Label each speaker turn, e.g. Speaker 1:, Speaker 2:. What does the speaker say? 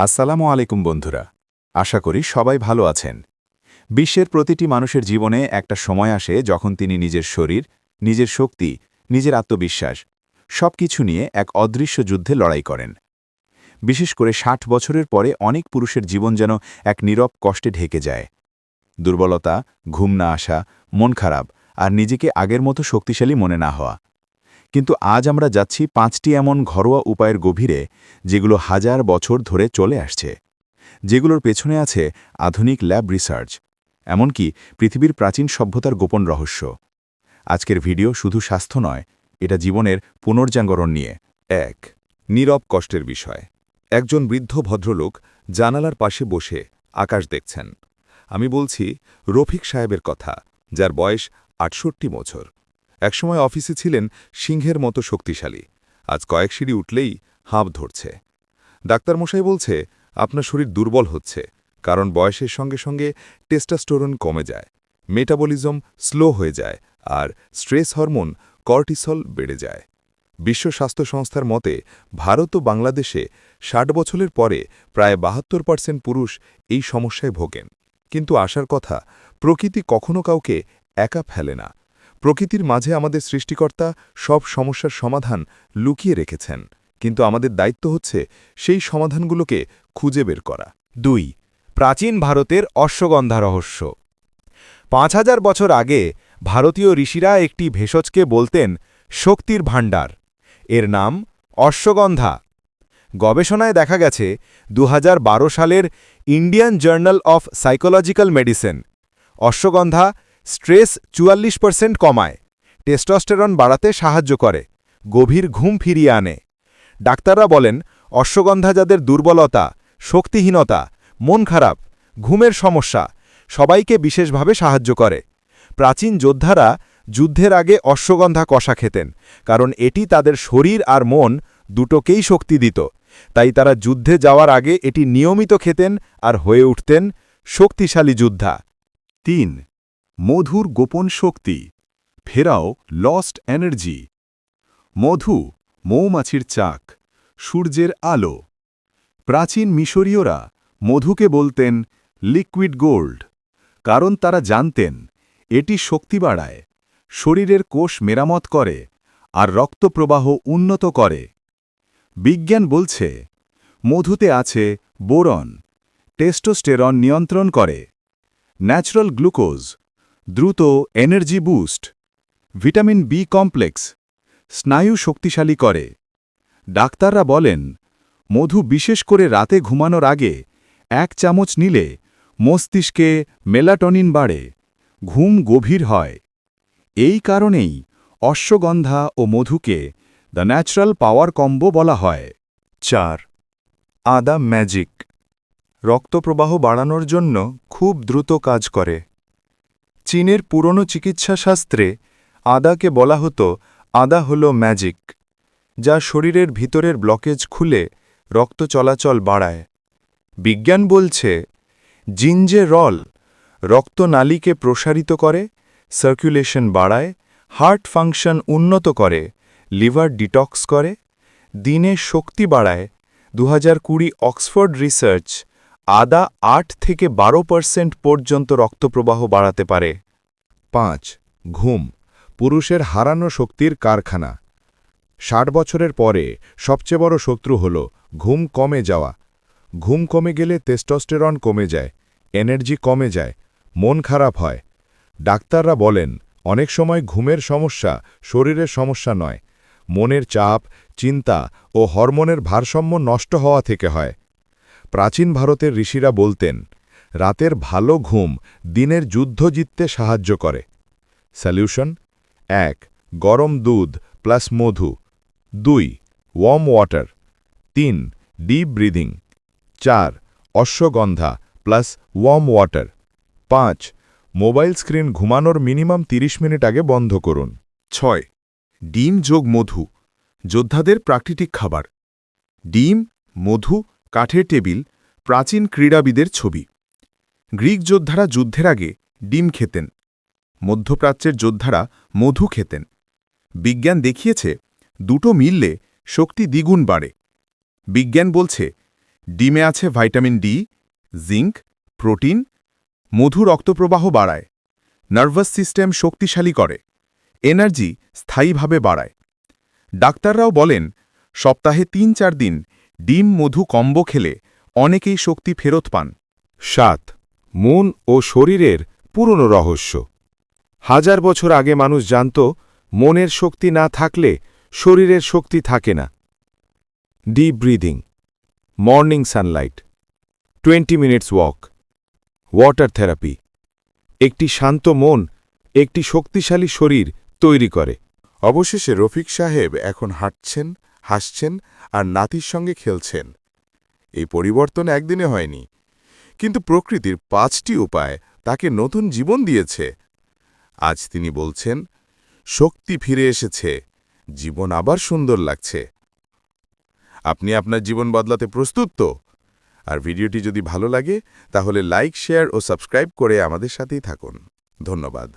Speaker 1: আসসালামু আলাইকুম বন্ধুরা। আশা করি সবাই ভালো আছেন। বিশ্বের প্রতিটি মানুষের জীবনে একটা সময় আসে যখন তিনি নিজের শরীর, নিজের শক্তি, নিজের আত্মবিশ্বাস সব কিছু নিয়ে এক অদৃশ্য যুদ্ধে লড়াই করেন। বিশেষ করে ষাট বছরের পরে অনেক পুরুষের জীবন যেন এক নীরব কষ্টে ঢেকে যায়। দুর্বলতা, ঘুম না আসা, মন খারাপ, আর নিজেকে আগের মতো শক্তিশালী মনে না হওয়া। কিন্তু আজ আমরা যাচ্ছি পাঁচটি এমন ঘরোয়া উপায়ের গভীরে, যেগুলো হাজার বছর ধরে চলে আসছে, যেগুলোর পেছনে আছে আধুনিক ল্যাব রিসার্চ, এমনকি পৃথিবীর প্রাচীন সভ্যতার গোপন রহস্য। আজকের ভিডিও শুধু স্বাস্থ্য নয়, এটা জীবনের পুনর্জাগরণ নিয়ে
Speaker 2: এক নীরব কষ্টের বিষয়। একজন বৃদ্ধ ভদ্রলোক জানালার পাশে বসে আকাশ দেখছেন। আমি বলছি, রফিক সাহেবের কথা, যার বয়স আটষট্টি বছর। একসময় অফিসে ছিলেন সিংহের মতো শক্তিশালী। আজ কয়েক সিঁড়ি উঠলেই হাঁপ ধরছে। ডাক্তারমশাই বলছে, আপনার শরীর দুর্বল হচ্ছে, কারণ বয়সের সঙ্গে সঙ্গে টেস্টাস্টোরন কমে যায়, মেটাবলিজম স্লো হয়ে যায়, আর স্ট্রেস হরমোন কর্টিসল বেড়ে যায়। বিশ্ব স্বাস্থ্য সংস্থার মতে, ভারত ও বাংলাদেশে ষাট বছরের পরে প্রায় বাহাত্তর পার্সেন্ট পুরুষ এই সমস্যায় ভোগেন। কিন্তু আসার কথা, প্রকৃতি কখনো কাউকে একা ফেলে না। প্রকৃতির মাঝে আমাদের সৃষ্টিকর্তা সব সমস্যার সমাধান লুকিয়ে রেখেছেন, কিন্তু আমাদের দায়িত্ব হচ্ছে সেই সমাধানগুলোকে খুঁজে বের করা।
Speaker 3: দুই, প্রাচীন ভারতের অশ্বগন্ধা রহস্য। পাঁচ হাজার বছর আগে ভারতীয় ঋষিরা একটি ভেষজকে বলতেন শক্তির ভাণ্ডার। এর নাম অশ্বগন্ধা। গবেষণায় দেখা গেছে দু হাজার বারো সালের Indian journal of psychological medicine ashwagandha stress চুয়াল্লিশ পার্সেন্ট কমায়। টেস্টোস্টেরন বাড়াতে সাহায্য করে, গভীর ঘুম ফিরিয়ে আনে। ডাক্তাররা বলেন, অশ্বগন্ধা যাদের দুর্বলতা, শক্তিহীনতা, মন খারাপ, ঘুমের সমস্যা, সবাইকে বিশেষভাবে সাহায্য করে। প্রাচীন যোদ্ধারা যুদ্ধের আগে অশ্বগন্ধা কষা খেতেন, কারণ এটি তাদের শরীর আর মন দুটোকেই শক্তি দিত। তাই তারা যুদ্ধে যাওয়ার আগে এটি নিয়মিত খেতেন আর হয়ে উঠতেন শক্তিশালী যোদ্ধা।
Speaker 1: তিন মধুর গোপন শক্তি। ফেরাও লস্ট এনার্জি মধু, মৌমাছির চাক, সূর্যের আলো। প্রাচীন মিশরীয়রা মধুকে বলতেন লিকুইড গোল্ড কারণ তারা জানতেন এটি শক্তি বাড়ায়, শরীরের কোষ মেরামত করে আর রক্তপ্রবাহ উন্নত করে। বিজ্ঞান বলছে, মধুতে আছে বোরন, টেস্টোস্টেরন নিয়ন্ত্রণ করে ন্যাচারাল গ্লুকোজ দ্রুত energy boost. Vitamin B complex. স্নায়ু শক্তিশালী করে। ডাক্তাররা বলেন, মধু বিশেষ করে রাতে ঘুমানোর আগে এক চামচ নিলে মস্তিষ্কে মেলাটনিন বাড়ে, ঘুম গভীর হয়। এই কারণেই অশ্বগন্ধা ও মধুকে দ্য ন্যাচারাল পাওয়ার কম্বো বলা হয়। চার, আদা ম্যাজিক। রক্তপ্রবাহ বাড়ানোর জন্য খুব দ্রুত কাজ করে। চীনের পুরনো চিকিৎসাশাস্ত্রে আদাকে বলা হতো, আদা হল ম্যাজিক যা শরীরের ভিতরের ব্লকেজ খুলে রক্ত চলাচল বাড়ায়। বিজ্ঞান বলছে জিঞ্জে রল রক্তনালীকে প্রসারিত করে, সার্কুলেশন বাড়ায়, হার্ট ফাংশন উন্নত করে, লিভার ডিটক্স করে, দিনে শক্তি বাড়ায়। দু অক্সফোর্ড রিসার্চ আদা আট থেকে বারো পার্সেন্ট পর্যন্ত রক্তপ্রবাহ বাড়াতে পারে।
Speaker 2: পাঁচ, ঘুম, পুরুষের হারানো শক্তির কারখানা। ষাট বছরের পরে সবচেয়ে বড় শত্রু হল ঘুম কমে যাওয়া। ঘুম কমে গেলে টেস্টোস্টেরন কমে যায়, এনার্জি কমে যায়, মন খারাপ হয়। ডাক্তাররা বলেন, অনেক সময় ঘুমের সমস্যা শরীরের সমস্যা নয়, মনের চাপ, চিন্তা ও হরমোনের ভারসাম্য নষ্ট হওয়া থেকে হয়। প্রাচীন ভারতের ঋষিরা বলতেন, রাতের ভালো ঘুম দিনের যুদ্ধ জিততে সাহায্য করে। সলিউশন এক, গরম দুধ প্লাস মধু। দুই ওয়ার্ম ওয়াটার তিন ডিপ ব্রিদিং চার, অশ্বগন্ধা প্লাস ওয়ার্ম ওয়াটার পাঁচ মোবাইল স্ক্রিন ঘুমানোর মিনিমাম ৩০ মিনিট আগে বন্ধ করুন। ছয়, ডিম যোগ মধু, যোদ্ধাদের প্রাকৃতিক খাবার। ডিম, মধু কাঠের টেবিল, প্রাচীন ক্রীড়াবিদের ছবি। গ্রিক যোদ্ধারা যুদ্ধের আগে ডিম খেতেন। মধ্যপ্রাচ্যের যোদ্ধারা মধু খেতেন। বিজ্ঞান দেখিয়েছে, দুটো মিললে শক্তি দ্বিগুণ বাড়ে। বিজ্ঞান বলছে,
Speaker 1: ডিমে আছে ভাইটামিন ডি, জিঙ্ক, প্রোটিন, মধু রক্তপ্রবাহ বাড়ায়, নার্ভাস সিস্টেম শক্তিশালী করে, এনার্জি স্থায়ীভাবে বাড়ায়। ডাক্তাররাও বলেন, সপ্তাহে তিন চার দিন ডিম মধু কম্ব খেলে অনেকেই শক্তি ফেরত পান।
Speaker 3: সাত, মন ও শরীরের পুরনো রহস্য। হাজার বছর আগে মানুষ জানত, মনের শক্তি না থাকলে শরীরের শক্তি থাকে না। Deep breathing morning sunlight twenty minutes walk water therapy একটি শান্ত মন, একটি শক্তিশালী শরীর তৈরি করে।
Speaker 2: অবশেষে রফিক সাহেব এখন হাঁটছেন হাসছেন আর নাতির সঙ্গে খেলছেন। এই পরিবর্তন একদিনে হয়নি, কিন্তু প্রকৃতির পাঁচটি উপায় তাকে নতুন জীবন দিয়েছে। আজ তিনি বলছেন, শক্তি ফিরে এসেছে, জীবন আবার সুন্দর লাগছে। আপনি আপনার জীবন বদলাতে প্রস্তুত তো? আর ভিডিওটি যদি ভালো লাগে, তাহলে লাইক, শেয়ার ও সাবস্ক্রাইব করে আমাদের সাথেই থাকুন। ধন্যবাদ।